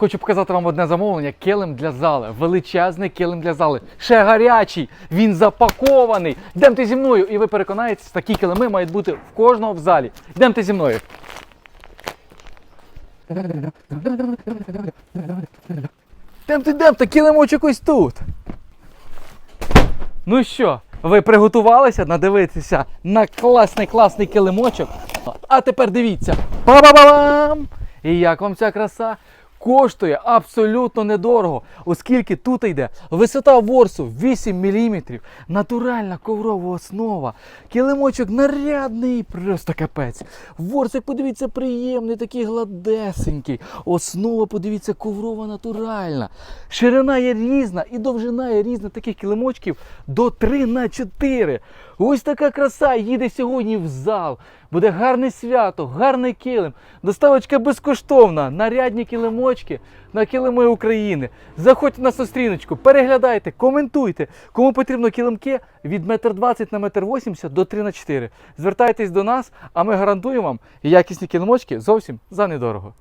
Хочу показати вам одне замовлення: килим для зали. Величезний килим для зали. Ще гарячий, він запакований. Йдемте зі мною, і ви переконаєтесь, такі килими мають бути в кожного в залі. Йдемте зі мною. Йдемте, йдемте, килимочок ось тут. Ну що, ви приготувалися надивитися на класний класний килимочок? А тепер дивіться. Па-ба-ба-бам! І як вам ця краса? Коштує абсолютно недорого, оскільки тут йде висота ворсу 8 мм, натуральна коврова основа, килимочок нарядний, просто капець. Ворсик, подивіться, приємний, такий гладесенький. Основа, подивіться, коврова натуральна. Ширина є різна і довжина є різна таких килимочків до 3 на 4. Ось така краса їде сьогодні в зал. Буде гарне свято, гарний килим. Доставочка безкоштовна. Нарядні килимочки на килими України. Заходьте на состріночку, переглядайте, коментуйте. Кому потрібно килимки від 1,20 на 1,80 до 3 на 4. Звертайтесь до нас, а ми гарантуємо вам якісні килимочки зовсім за недорого.